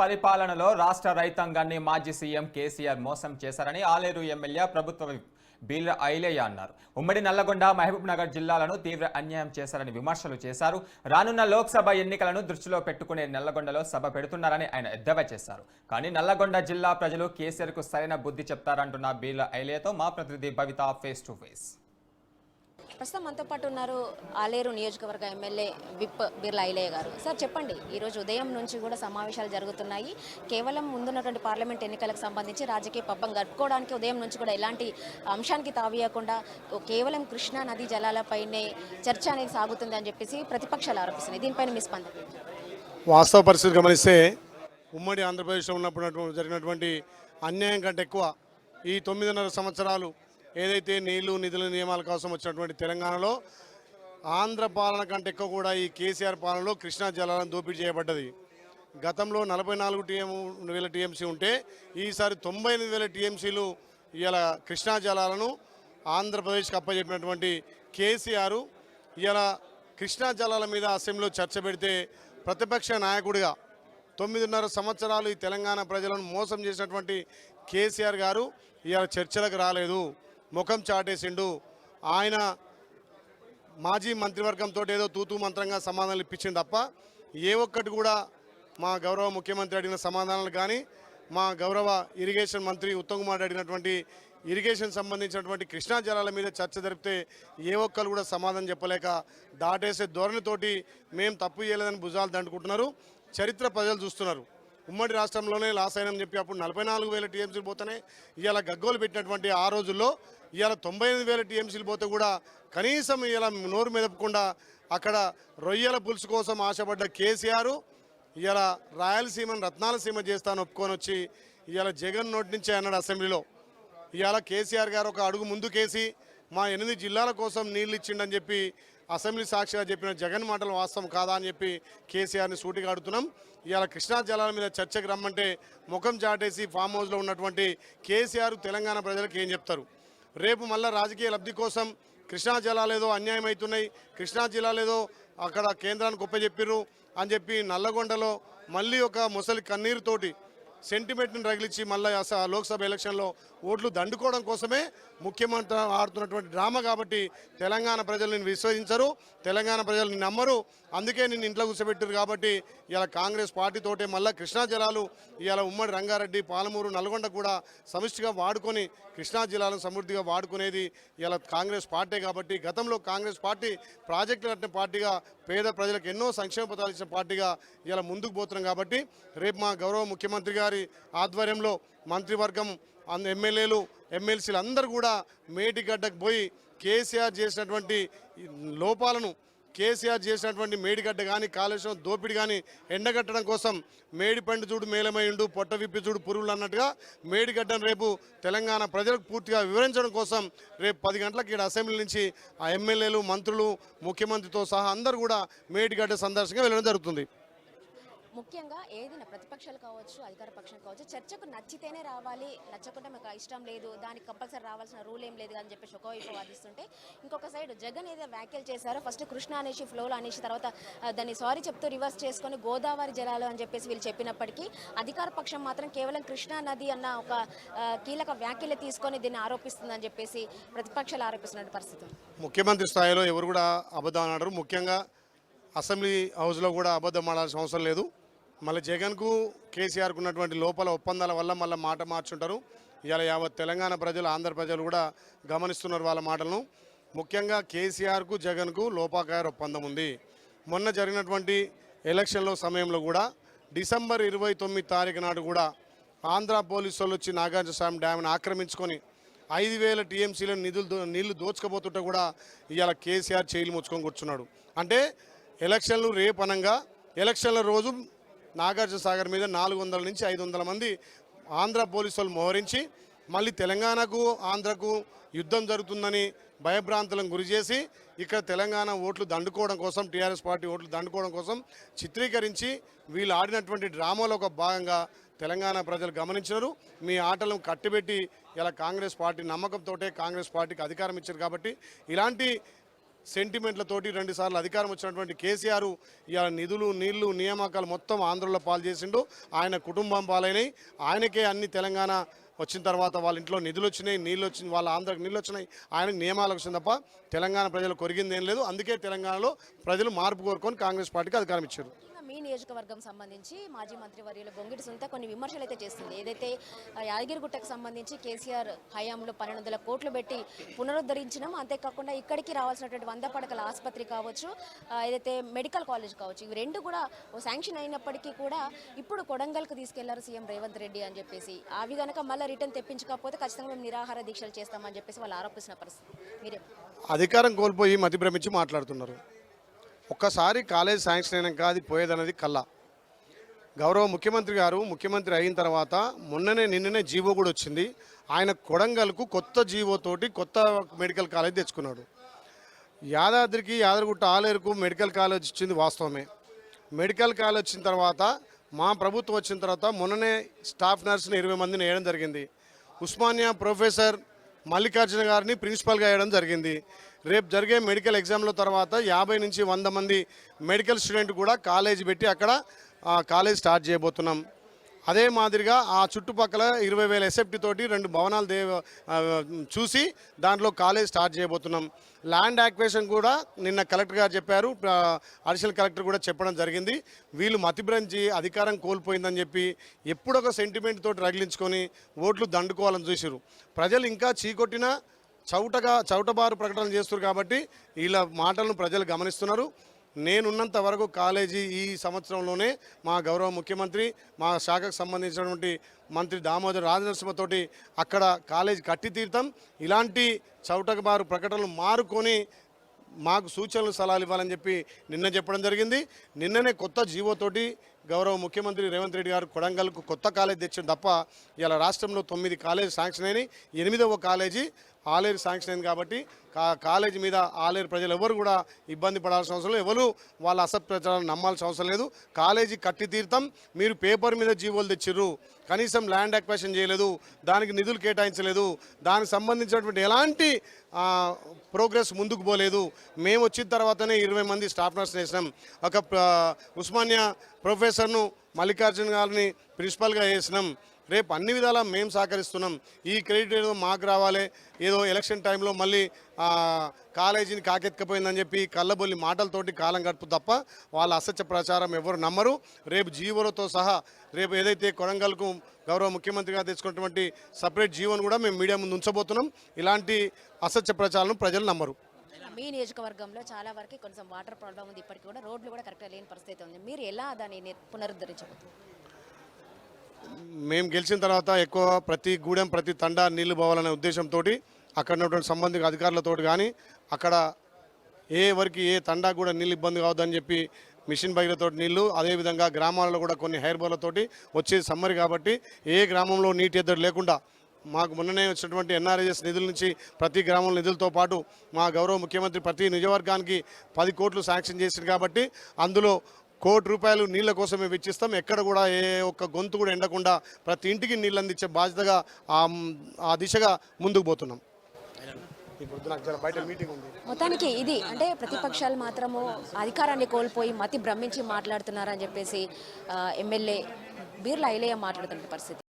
పరిపాలనలో రాష్ట్ర రైతాంగాన్ని మాజీ సీఎం కేసీఆర్ మోసం చేశారని ఆలేరు ఎమ్మెల్యే ప్రభుత్వ బీర్ల ఐలయ్య అన్నారు. ఉమ్మడి నల్లగొండ మహబూబ్ నగర్ జిల్లాలను తీవ్ర అన్యాయం చేశారని విమర్శలు చేశారు. రానున్న లోక్సభ ఎన్నికలను దృష్టిలో పెట్టుకునే నల్లగొండలో సభ పెడుతున్నారని ఆయన ఎద్దవా చేశారు. కానీ నల్లగొండ జిల్లా ప్రజలు కేసీఆర్కు సరైన బుద్ధి చెప్తారంటున్న బీర్ల ఐలయ్యతో మా ప్రతినిధి భవిత ఫేస్ టు ఫేస్ ప్రస్తుతం మనతో పాటు ఉన్నారు ఆలేరు నియోజకవర్గ ఎమ్మెల్యే విప్ బిర్లా ఐలయ్య గారు. సార్ చెప్పండి ఈరోజు ఉదయం నుంచి కూడా సమావేశాలు జరుగుతున్నాయి. కేవలం ముందున్నటువంటి పార్లమెంట్ ఎన్నికలకు సంబంధించి రాజకీయ పబ్బం గడుపుకోవడానికి ఉదయం నుంచి కూడా ఎలాంటి అంశానికి తావీయకుండా కేవలం కృష్ణా నదీ జలాలపైనే చర్చ అనేది సాగుతుంది అని చెప్పేసి ప్రతిపక్షాలు ఆరోపిస్తున్నాయి. దీనిపైన మీ స్పందన? వాస్తవ పరిస్థితి గమనిస్తే ఉమ్మడి ఆంధ్రప్రదేశ్లో ఉన్నప్పుడు జరిగినటువంటి అన్యాయం కంటే ఎక్కువ ఈ తొమ్మిదిన్నర సంవత్సరాలు ఏదైతే నీళ్ళు నిధుల నియమాల కోసం వచ్చినటువంటి తెలంగాణలో ఆంధ్ర పాలన కంటే ఎక్కువ కూడా ఈ కేసీఆర్ పాలనలో కృష్ణా జలాలను దోపిడీ చేయబడ్డది. గతంలో నలభై నాలుగు టీఎం వేల టీఎంసీ ఉంటే ఈసారి తొంభై ఎనిమిది వేల టీఎంసీలు ఇవాళ కృష్ణా జలాలను ఆంధ్రప్రదేశ్కి అప్పచెప్పినటువంటి కేసీఆర్ ఇవాళ కృష్ణా జలాల మీద అసెంబ్లీలో చర్చ పెడితే ప్రతిపక్ష నాయకుడిగా తొమ్మిదిన్నర సంవత్సరాలు ఈ తెలంగాణ ప్రజలను మోసం చేసినటువంటి కేసీఆర్ గారు ఇవాళ చర్చలకు రాలేదు. ముఖం చాటేసిండు. ఆయన మాజీ మంత్రివర్గంతో ఏదో తూతూ మంత్రంగా సమాధానాలు ఇప్పించింది తప్ప ఏ ఒక్కటి కూడా మా గౌరవ ముఖ్యమంత్రి అడిగిన సమాధానాలు కానీ మా గౌరవ ఇరిగేషన్ మంత్రి ఉత్తమ్ కుమార్ అడిగినటువంటి ఇరిగేషన్ సంబంధించినటువంటి కృష్ణా జలాల మీద చర్చ జరిపితే ఏ ఒక్కరు కూడా సమాధానం చెప్పలేక దాటేసే ధోరణితోటి మేము తప్పు చేయలేదని భుజాలు దండుకుంటున్నారు. చరిత్ర ప్రజలు చూస్తున్నారు. ఉమ్మడి రాష్ట్రంలోనే లాస్ అయినని చెప్పి అప్పుడు నలభై నాలుగు వేల టీఎంసీలు పోతేనే ఇవాళ గగ్గోలు పెట్టినటువంటి ఆ రోజుల్లో ఇవాళ తొంభై ఎనిమిది వేల టీఎంసీలు పోతే కూడా కనీసం ఇలా నోరు మెదపకుండా అక్కడ రొయ్యల పులుసు కోసం ఆశపడ్డ కేసీఆర్ ఇవాళ రాయలసీమను రత్నాలసీమ చేస్తాను ఒప్పుకొని వచ్చి ఇవాళ జగన్ నోటి నుంచి అన్నాడు అసెంబ్లీలో. ఇవాళ కేసీఆర్ గారు ఒక అడుగు ముందుకేసి మా ఎనిమిది జిల్లాల కోసం నీళ్ళు ఇచ్చిండని చెప్పి అసెంబ్లీ సాక్షిగా చెప్పిన జగన్ మాటలు వాస్తవం కాదా అని చెప్పి కేసీఆర్ని సూటిగా అడుగుతున్నాం ఇవాళ కృష్ణా జలాల మీద చర్చకు రమ్మంటే ముఖం చాటేసి ఫామ్ హౌస్లో ఉన్నటువంటి కేసీఆర్ తెలంగాణ ప్రజలకు ఏం చెప్తారు? రేపు మళ్ళా రాజకీయ లబ్ధి కోసం కృష్ణా జలాలేదో అన్యాయం అవుతున్నాయి కృష్ణా జిల్లాలేదో అక్కడ కేంద్రానికి ఒప్పచెప్పిర్రు అని చెప్పి నల్లగొండలో మళ్ళీ ఒక ముసలి కన్నీరుతోటి సెంటిమెంట్ని రగిలించి మళ్ళీ లోక్సభ ఎలక్షన్లో ఓట్లు దండుకోవడం కోసమే ముఖ్యమంత్రి ఆడుతున్నటువంటి డ్రామా కాబట్టి తెలంగాణ ప్రజలు నేను విశ్వసించరు తెలంగాణ ప్రజలు నిన్ను నమ్మరు. అందుకే నిన్ను ఇంట్లో కూర్చోబెట్టారు కాబట్టి ఇలా కాంగ్రెస్ పార్టీతోటే మళ్ళీ కృష్ణా జలాలు ఇలా ఉమ్మడి రంగారెడ్డి పాలమూరు నల్గొండ కూడా సమిష్టిగా వాడుకొని కృష్ణా జిల్లాలను సమృద్ధిగా వాడుకునేది ఇలా కాంగ్రెస్ పార్టీ కాబట్టి గతంలో కాంగ్రెస్ పార్టీ ప్రాజెక్టులు కట్టిన పార్టీగా పేద ప్రజలకు ఎన్నో సంక్షేమ పథకాలు ఇచ్చిన పార్టీగా ఇలా ముందుకు పోతున్నాం కాబట్టి రేపు మా గౌరవ ముఖ్యమంత్రి గారి ఆధ్వర్యంలో మంత్రివర్గం అంద ఎమ్మెల్యేలు ఎమ్మెల్సీలు అందరూ కూడా మేటిగడ్డకు పోయి కేసీఆర్ చేసినటువంటి లోపాలను కేసీఆర్ చేసినటువంటి మేడిగడ్డ కానీ కాళేశ్వరం దోపిడి కానీ ఎండగట్టడం కోసం మేడిపండు చూడు మేలమైండు పొట్ట విప్పి చూడు పురుగులు అన్నట్టుగా మేడిగడ్డను రేపు తెలంగాణ ప్రజలకు పూర్తిగా వివరించడం కోసం రేపు పది గంటలకు ఇక్కడ అసెంబ్లీ నుంచి ఆ ఎమ్మెల్యేలు మంత్రులు ముఖ్యమంత్రితో సహా అందరూ కూడా మేడిగడ్డ సందర్శనంగా వెళ్ళడం జరుగుతుంది. ముఖ్యంగా ఏదైనా ప్రతిపక్షాలు కావచ్చు అధికార పక్షం కావచ్చు చర్చకు నచ్చితేనే రావాలి. నచ్చకుంటే మాకు ఇష్టం లేదు. దానికి కంపల్సరీ రావాల్సిన రూల్ ఏం లేదు అని చెప్పేసి ఒకవైపు వాదిస్తుంటే ఇంకొక సైడ్ జగన్ ఏదో వ్యాఖ్యలు చేశారో ఫస్ట్ కృష్ణ అనేసి ఫ్లోలో అనేసి తర్వాత దాన్ని సారీ చెప్తూ రివర్స్ చేసుకొని గోదావరి జలాలు అని చెప్పేసి వీళ్ళు చెప్పినప్పటికీ అధికార పక్షం మాత్రం కేవలం కృష్ణా నది అన్న ఒక కీలక వ్యాఖ్యలు తీసుకొని దీన్ని ఆరోపిస్తుందని చెప్పేసి ప్రతిపక్షాలు ఆరోపిస్తున్న పరిస్థితి ముఖ్యమంత్రి స్థాయిలో ఎవరు కూడా అబద్ధం అన్నారు ముఖ్యంగా అసెంబ్లీ హౌస్లో కూడా అబద్ధం ఆడాల్సిన అవసరం లేదు. మళ్ళీ జగన్కు కేసీఆర్కు ఉన్నటువంటి లోపల ఒప్పందాల వల్ల మళ్ళీ మాట మార్చుంటారు. ఇవాళ యావత్ తెలంగాణ ప్రజలు ఆంధ్ర ప్రజలు కూడా గమనిస్తున్నారు వాళ్ళ మాటలను. ముఖ్యంగా కేసీఆర్కు జగన్కు లోపాకార ఒప్పందం ఉంది. మొన్న జరిగినటువంటి ఎలక్షన్ల సమయంలో కూడా డిసెంబర్ ఇరవై తొమ్మిది తారీఖు నాడు కూడా ఆంధ్ర పోలీసు వాళ్ళు వచ్చి నాగార్జునస్వామి స్వామి ఆక్రమించుకొని ఐదు వేల టీఎంసీలో నిధులు దో- నీళ్ళు దోచుకపోతుంటే కూడా ఇవాళ కేసీఆర్ చేయలు ముచ్చుకొని కూర్చున్నాడు. అంటే ఎలక్షన్లు రేపు అనంగా ఎలక్షన్ల రోజు నాగార్జున సాగర్ మీద నాలుగు వందల నుంచి ఐదు వందల మంది ఆంధ్ర పోలీసు వాళ్ళు మోహరించి మళ్ళీ తెలంగాణకు ఆంధ్రకు యుద్ధం జరుగుతుందని భయభ్రాంతులను గురి చేసి ఇక్కడ తెలంగాణ ఓట్లు దండుకోవడం కోసం టీఆర్ఎస్ పార్టీ ఓట్లు దండుకోవడం కోసం చిత్రీకరించి వీళ్ళు ఆడినటువంటి డ్రామాలో ఒక భాగంగా తెలంగాణ ప్రజలు గమనించినారు. మీ ఆటలను కట్టిబెట్టి ఇలా కాంగ్రెస్ పార్టీ నమ్మకంతో కాంగ్రెస్ పార్టీకి అధికారం ఇచ్చారు కాబట్టి ఇలాంటి సెంటిమెంట్లతోటి రెండుసార్లు అధికారం వచ్చినటువంటి కేసీఆర్ ఇవాళ నిధులు నీళ్ళు నియామకాలు మొత్తం ఆంధ్రలో పాలు చేసిండు. ఆయన కుటుంబం పాలైనవి ఆయనకే అన్ని తెలంగాణ వచ్చిన తర్వాత వాళ్ళ ఇంట్లో నిధులు వచ్చినాయి నీళ్ళు వచ్చింది వాళ్ళ ఆంధ్రకు నీళ్ళు వచ్చినాయి. ఆయనకు నియమాలు వచ్చింది తప్ప తెలంగాణ ప్రజలు కొరిగింది ఏం లేదు. అందుకే తెలంగాణలో ప్రజలు మార్పు కోరుకొని కాంగ్రెస్ పార్టీకి అధికారం ఇచ్చారు. ఈ నియోజకవర్గం సంబంధించి మాజీ మంత్రి వర్యులు బొంగిటి సునీత కొన్ని విమర్శలు అయితే చేస్తుంది. ఏదైతే యాదగిరిగుట్టకు సంబంధించి కేసీఆర్ హయాంలో పన్నెండు వందల కోట్లు పెట్టి పునరుద్ధరించినాం అంతేకాకుండా ఇక్కడికి రావాల్సినటువంటి వంద పడకల ఆసుపత్రి కావచ్చు ఏదైతే మెడికల్ కాలేజ్ కావచ్చు ఇవి రెండు కూడా ఓ శాంక్షన్ అయినప్పటికీ కూడా ఇప్పుడు కొడంగల్కు తీసుకెళ్ళారు సీఎం రేవంత్ రెడ్డి అని చెప్పేసి. అవి కనుక మళ్ళీ రిటర్న్ తెప్పించకపోతే ఖచ్చితంగా మేము నిరాహార దీక్షలు చేస్తామని చెప్పేసి వాళ్ళు ఆరోపిస్తున్న పరిస్థితి. మీరే. అధికారం కోల్పోయి మతిభ్రమించి మాట్లాడుతున్నారు. ఒక్కసారి కాలేజ్ శాంక్షన్ అయినాక అది పోయేదన్నది కల్లా. గౌరవ ముఖ్యమంత్రి గారు ముఖ్యమంత్రి అయిన తర్వాత మొన్ననే నిన్ననే జీవో కూడా వచ్చింది. ఆయన కొడంగల్కు కొత్త జీవోతోటి కొత్త మెడికల్ కాలేజ్ తెచ్చుకున్నాడు. యాదాద్రికి యాదగిరిగుట్ట ఆలేరుకు మెడికల్ కాలేజ్ ఇచ్చింది వాస్తవమే. మెడికల్ కాలేజ్ వచ్చిన తర్వాత మా ప్రభుత్వం వచ్చిన తర్వాత మొన్ననే స్టాఫ్ నర్సుని ఇరవై మందిని వేయడం జరిగింది. ఉస్మానియా ప్రొఫెసర్ మల్లికార్జున గారిని ప్రిన్సిపల్గా వేయడం జరిగింది. రేపు జరిగే మెడికల్ ఎగ్జామ్ల తర్వాత యాభై నుంచి వంద మంది మెడికల్ స్టూడెంట్ కూడా కాలేజ్ పెట్టి అక్కడ ఆ, కాలేజ్ స్టార్ట్ చేయబోతున్నాం. అదే మాదిరిగా ఆ చుట్టుపక్కల ఇరవై వేల ఎస్ఎఫ్టీ తోటి రెండు భవనాలు దే చూసి దాంట్లో కాలేజ్ స్టార్ట్ చేయబోతున్నాం. ల్యాండ్ యాక్వేషన్ కూడా నిన్న కలెక్టర్ గారు చెప్పారు. అడిషనల్ కలెక్టర్ కూడా చెప్పడం జరిగింది. వీళ్ళు మతిభ్రంచి అధికారం కోల్పోయిందని చెప్పి ఎప్పుడొక సెంటిమెంట్ తోటి రగిలించుకొని ఓట్లు దండుకోవాలని చూసారు ప్రజలు ఇంకా చీకొట్టిన చౌటగా చౌటబారు ప్రకటనలు చేస్తారు కాబట్టి వీళ్ళ మాటలను ప్రజలు గమనిస్తున్నారు. నేనున్నంత వరకు కాలేజీ ఈ సంవత్సరంలోనే మా గౌరవ ముఖ్యమంత్రి మా శాఖకు సంబంధించినటువంటి మంత్రి దామోదర్ రాజనరసింహతోటి అక్కడ కాలేజీ కట్టి తీర్థం ఇలాంటి చౌటబారు ప్రకటనలు మారుకొని మాకు సూచనలు సలహాలు ఇవ్వాలని చెప్పి నిన్న చెప్పడం జరిగింది. నిన్ననే కొత్త జీవోతోటి గౌరవ ముఖ్యమంత్రి రేవంత్ రెడ్డి గారు కొడంగల్కు కొత్త కాలేజ్ తెచ్చిన తప్ప ఇలా రాష్ట్రంలో తొమ్మిది కాలేజ్ శాంక్షన్ అయినాయి. ఎనిమిదవ కాలేజీ ఆలేరు శాంక్షన్ అయింది కాబట్టి కాలేజీ మీద ఆలేరు ప్రజలు ఎవరు కూడా ఇబ్బంది పడాల్సిన అవసరం లేదు. ఎవరు వాళ్ళ అసత్ప్రచారాన్ని నమ్మాల్సిన అవసరం లేదు. కాలేజీ కట్టి తీర్థం మీరు పేపర్ మీద జీవోలు తెచ్చిర్రు. కనీసం ల్యాండ్ అక్వేషన్ చేయలేదు. దానికి నిధులు కేటాయించలేదు. దానికి సంబంధించినటువంటి ఎలాంటి ప్రోగ్రెస్ ముందుకు పోలేదు. మేము వచ్చిన తర్వాతనే ఇరవై మంది స్టాఫ్ నర్స్ వేసినాం ఒక ఉస్మానియా ప్రొఫెసర్ను మల్లికార్జున గారిని ప్రిన్సిపల్గా వేసినాం రేపు అన్ని విధాలా మేము సహకరిస్తున్నాం. ఈ క్రెడిట్ ఏదో మాకు రావాలి. ఏదో ఎలక్షన్ టైంలో మళ్ళీ కాలేజీని కాకెత్తుకపోయిందని చెప్పి కళ్ళబొల్లి మాటలతోటి కాలం గడుపు తప్ప వాళ్ళ అసత్య ప్రచారం ఎవరు నమ్మరు. రేపు జీవోలతో సహా రేపు ఏదైతే కొడంగల్కు గౌరవ ముఖ్యమంత్రిగా తెచ్చుకున్నటువంటి సపరేట్ జీవోను కూడా మేము మీడియా ముందు ఉంచబోతున్నాం. ఇలాంటి అసత్య ప్రచారం ప్రజలు నమ్మరు. మీ నియోజకవర్గంలో చాలా వరకు కొంచెం వాటర్ ప్రాబ్లం ఉంది. ఇప్పటికి కూడా రోడ్లు కూడా కరెక్ట్గా లేని పరిస్థితి ఉంది. మీరు ఎలా దాన్ని పునరుద్ధరించబోతున్నారు? మేము గెలిచిన తర్వాత ఎక్కువ ప్రతి గూడెం ప్రతి తండా నీళ్ళు పోవాలనే ఉద్దేశంతో అక్కడ ఉన్నటువంటి సంబంధిత అధికారులతో కానీ అక్కడ ఏ వరకు ఏ తండా కూడా నీళ్ళు ఇబ్బంది కావద్దని చెప్పి మిషన్ భగీరథతో నీళ్ళు అదేవిధంగా గ్రామాల్లో కూడా కొన్ని హెయిర్ బోర్లతోటి వచ్చేది సమ్మర్ కాబట్టి ఏ గ్రామంలో నీటి ఎద్దడి లేకుండా మాకు మొన్ననే వచ్చినటువంటి ఎన్ఆర్ఐఎస్ నిధుల నుంచి ప్రతి గ్రామంలో నిధులతో పాటు మా గౌరవ ముఖ్యమంత్రి ప్రతి నియోజకవర్గానికి పది కోట్లు శాంక్షన్ చేసింది కాబట్టి అందులో కోటి రూపాయలు నీళ్ళ కోసమే వెచ్చిస్తాం. ఎక్కడ కూడా ఏ ఒక్క గొంతు కూడా ఎండకుండా ప్రతి ఇంటికి నీళ్ళు అందించే బాధ్యతగా ఆ దిశగా ముందుకు పోతున్నాం. మొత్తానికి ఇది అంటే ప్రతిపక్షాలు మాత్రము అధికారాన్ని కోల్పోయి మతి భ్రమించి మాట్లాడుతున్నారని చెప్పేసి ఎమ్మెల్యే బీర్ల ఐలయ్య మాట్లాడుతున్న పరిస్థితి.